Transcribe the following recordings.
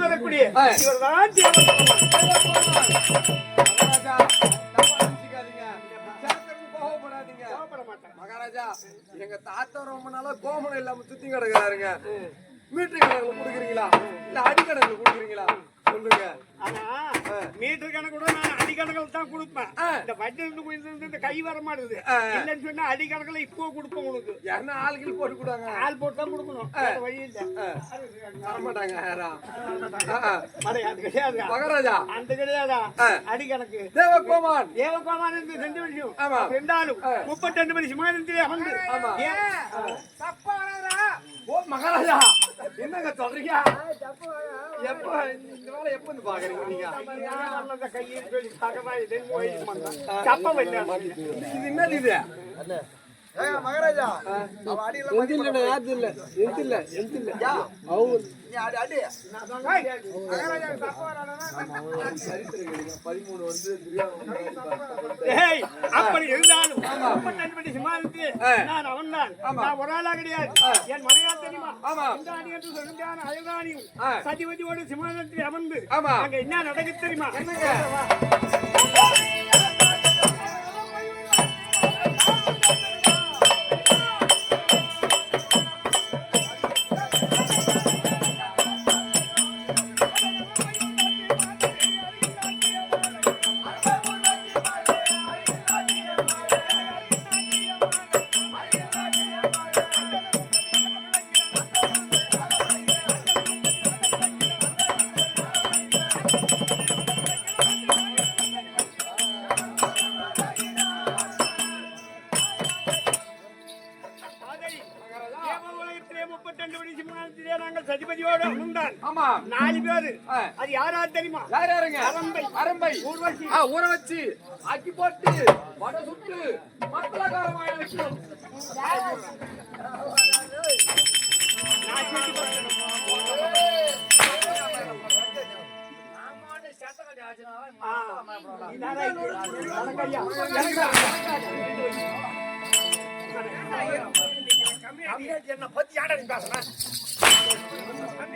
வரக்கூடிய. இவர்தான். மகாராஜா, எங்க தாத்தா ரொம்ப நாளா கோமணம் இல்லாம சுத்தி கிடக்குறாருங்க. மீட்டர் கணக்குல குடுக்குறீங்களா? இல்ல அடி கணக்குல குடுக்குறீங்களா? சொல்லுங்க. ஆனா, மீட்டர் கணக்கு கூட அடிக்கணக்கில் தான் கொடுப்பேன். இந்த பட்ஜெட் இருந்து இந்த கை வர மாட்டுது. இல்லைன்னு சொன்னா அடிக்கணக்கில் இப்போ கொடுப்போம் உனக்கு யாருன்னா ஆளுகள் போட்டு கூடாங்க ஆள் போட்டு தான் கொடுக்கணும் வழி இல்லை தர மாட்டாங்க யாரா ஆ, ஆ. அடே, அது கிடையாதுடா. மகாராஜா அந்த கிடையாதா. அடிக்கணக்கு தேவகோமான் தேவகோமான் விஷயம் ஆமா. இருந்தாலும் ஆ. முப்பத்தி மணி சிமானத்திலே அமர்ந்து ஆமா. ஏன்? ஓ மகாராஜா. என்னங்க சொல்றீங்க? எப்ப இந்த வேலை எப்ப வந்து பாக்குறீங்க நீங்க? கையில் இது என்னது இது? மகாராஜா? பதிமூணு வந்து ஏய், அப்படி இருந்தாலும். நான் அவன்தான். ஆமா. நான் ஒரு ஆளா கிடையாது. என் மனைவியார் தெரியுமா? ஆமா. இந்திராணி என்று சொல்லுகிறான அயல்ராணியும். சதிபதியோடு சிமானத்தில் அமர்ந்து. அங்க என்ன நடக்குது தெரியுமா என்னங்க சதிபதியோடு அமர்ந்தான் ஆமா நாலு பேரு. அது யாரா தெரியுமா யார் யாருங்க அரம்பை. அரம்பை ஊர்வசி. ஊற வச்சு ஆக்கி போட்டு வடை சுட்டு மத்தளகாரமாய வைக்கணும் நான் சொல்லி கொடுத்தேன். ஆ. இதாரா இது? வணக்கம்யா. என்ன பத்தி யாரா நீ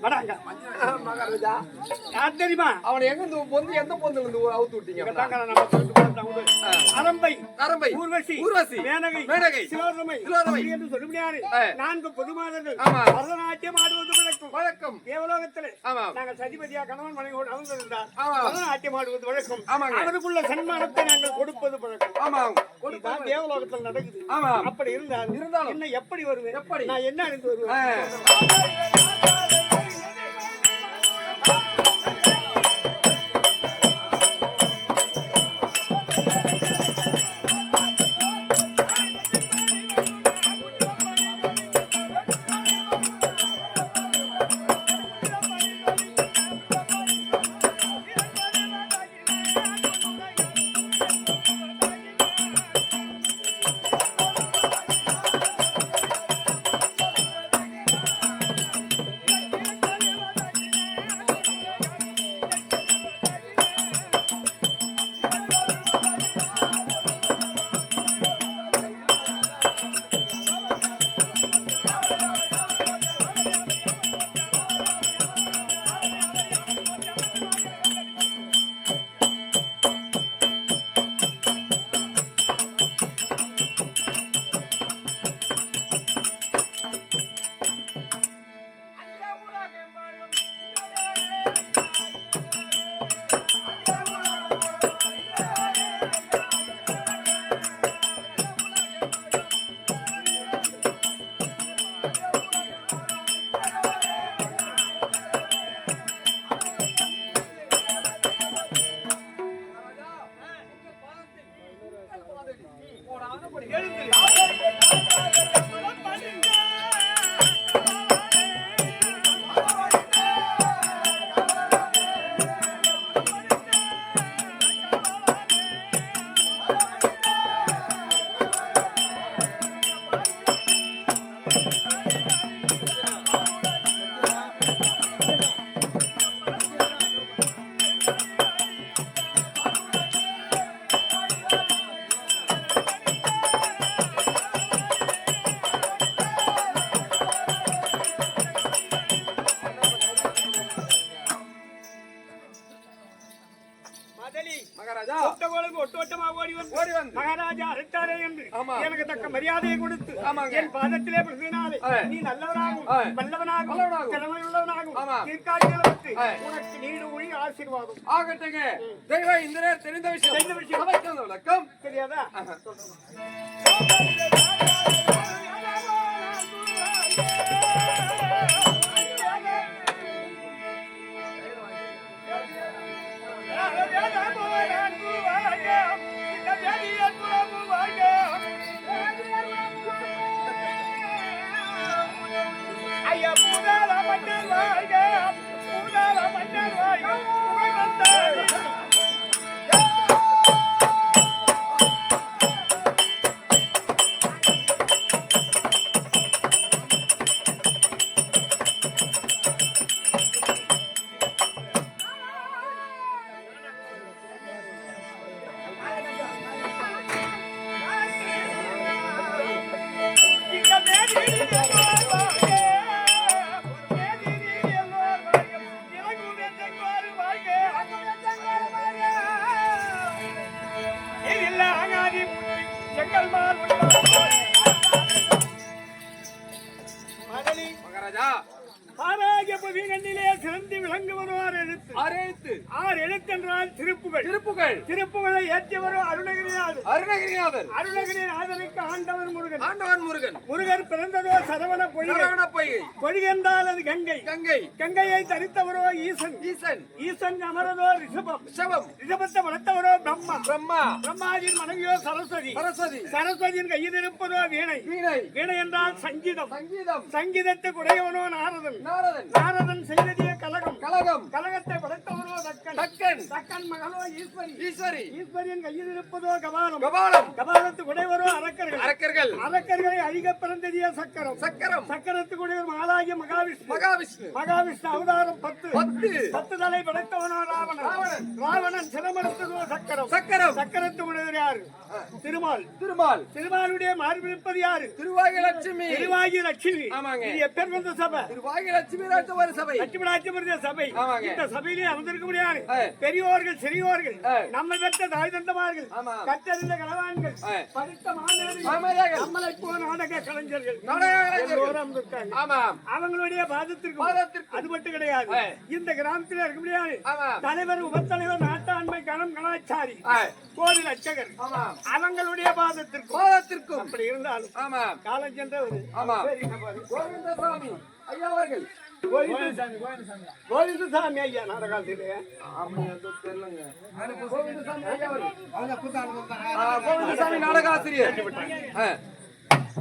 மகாராஜா யார் தெரியுமா? அவனை எங்க இருந்து பொந்து எந்த பொந்துல இருந்து அவுத்து விட்டீங்க. அரம்பை அரம்பை ஊர்வசி. ஊர்வசி. மேனகை. மேனகை. என்று சொல்லுகிறாரு ஆ. நான்கு பொது மாதங்கள் ஆமா. பரதநாட்டியம் ஆடுவது வழக்கம். வழக்கம். தேவலோகத்திலே. நாங்கள் சதிபதியா கணவன் மனைவியோடு அமர்ந்திருந்தார். பரதநாட்டியம் ஆடுவது வழக்கம். அவருக்குள்ள சன்மானத்தை நாங்கள் கொடுப்பது வழக்கம். ஆமா. இதுதான் தேவலோகத்தில் நடக்குது. ஆமா. அப்படி இருந்தால் இருந்தாலும். என்ன எப்படி வருவேன்? எப்படி? நான் என்ன அணிந்து. வருவேன்? எனக்கு தக்க மரியாதையை கொடுத்து. என் பாதத்திலே பிரதினாலே ஆ. நீ நல்லவனாகும். வல்லவனாகும். திறமையுள்ளவனாகும் ஆ. உனக்கு நீடு ஒளி ஆசீர்வாதம் ஆகட்டுங்க தெய்வ இந்திரர் தெரிந்த விஷயம் தெரிந்த விஷயம். விளக்கம் தெரியாதா Thunder! எழுத்தென்றால் திருப்புகள். திருப்புகள். திருப்புகளை ஏற்றியவரோ அருணகிரிநாதர். அருணகிரிநாதர். அருணகிரிநாதருக்கு ஆண்டவர் முருகன். ஆண்டவன் முருகன். முருகன் பிறந்ததோ சரவண பொய்கை பொய்கை பொய்கை என்றால் அது கங்கை. கங்கை. கங்கையை தரித்தவரோ ஈசன். ஈசன். ஈசன் அமரதோ ரிஷபம். ரிஷபம். ரிஷபத்தை வளர்த்தவரோ பிரம்மா. பிரம்மா. பிரம்மாவின் மனைவியோ சரஸ்வதி. சரஸ்வதி. சரஸ்வதியின் கையில் இருப்பதோ வீணை. வீணை. வீணை என்றால் சங்கீதம். சங்கீதம். சங்கீதத்துக்கு உடையவனோ நாரதன். நாரதன். நாரதன் செய்ததிய கலகம் கலகம் கலகத்தை படைத்தவனோ தக்கன். தக்கன். தக்கன் மகனோ ஈஸ்வரி. ஈஸ்வரி. ஈஸ்வரியின் கையில் இருப்பதோ கபாலம். கபாலம். கபாலத்துக்கு உடையவரோ அரக்கர்கள். அரக்கர்கள். அரக்கர்களை அழிக பிறந்ததிய சக்கரம். சக்கரம். சக்கரத்துக்கு உடையவர் மகாலாகிய மகாவிஷ்ணு. மகாவிஷ்ணு. மகாவிஷ்ணு அவதாரம் பத்து. பத்து. பத்து தலை படைத்தவனோ ராவணன். ராவணன். ராவணன் சிரமறுத்ததோ சக்கரம். சக்கரம். சக்கரத்து உடையவர் யாரு? திருமால். திருமால். திருமாலுடைய மார்பிருப்பது யாரு? திருவாகி லட்சுமி திருவாகி லட்சுமி ஆமாங்க. எப்பேர் வந்த சபை? திருவாகி லட்சுமி ராஜ்குமார சபை லட்சுமணாட்சிபுரிய சபை. இந்த சபையிலே அமர்ந்திருக்க முடியாது. பெரியோர்கள் சிறியோர்கள். நம்ம பெற்ற தாய் தந்தமார்கள். கற்றறிந்த கலவான்கள். படித்த மாணவர்கள். நம்மளை போல நாடக கலைஞர்கள் அவங்களுடைய பாதத்திற்கு. அது மட்டும் கிடையாது. இந்த கிராமத்தில் இருக்க முடியாது தலைவர் உபத்தலைவர் நாட்டாண்மை கணம் கலாச்சாரி. கோவில் அர்ச்சகர் ஆமாம் அவங்களுடைய பாதத்திற்கு பாதத்திற்கும் அப்படி இருந்தாலும் காலம் சென்றவர். கோவிந்தசாமி ஐயா அவர்கள் கோவிந்தசாமி ஐயா நாடகாலத்திலே கோவிந்தசாமி ஐயா அவர்கள் ஆ, கோவிந்தசாமி நாடகாசிரியர்.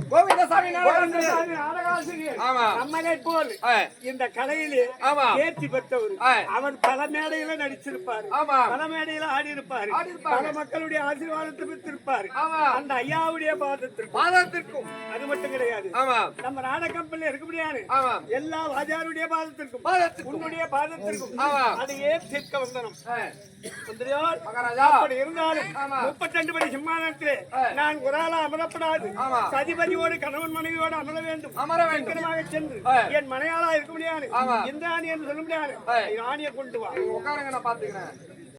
கோவிந்தசாமி. நம்மளை போல். இந்த கலையிலே. தேர்ச்சி பெற்றவர் ஆ. அவர் பல மேடையில நடிச்சிருப்பாரு. பல மேடையில ஆடி இருப்பாரு. பல மக்களுடைய ஆசீர்வாதத்தை பெற்றிருப்பாரு. அந்த ஐயாவுடைய பாதத்திற்கு பாதத்திற்கும் அது மட்டும் கிடையாது நம்ம நாடக கம்பெனில இருக்க முடியாது எல்லா வாஜாருடைய பாதத்திற்கும் உன்னுடைய பாதத்திற்கும் ஆமா. அது ஏன் தீர்க்க வந்தனம் மகாராஜா அப்படி இருந்தாலும். முப்பத்தி படி சிம்மானத்திலே ஆ. நான் ஒரு ஆளா அமரப்படாது ஆமா. சதிபதியோடு கணவன் மனைவியோடு அமர வேண்டும். அமர வேண்டும். சீக்கிரமாக சென்று. என் மனையாளா இருக்க முடியாது. இந்த ஆணியன் சொல்ல முடியாது. ஆணியை கொண்டு வா. உட்காருங்க நான் பாத்துக்கிறேன்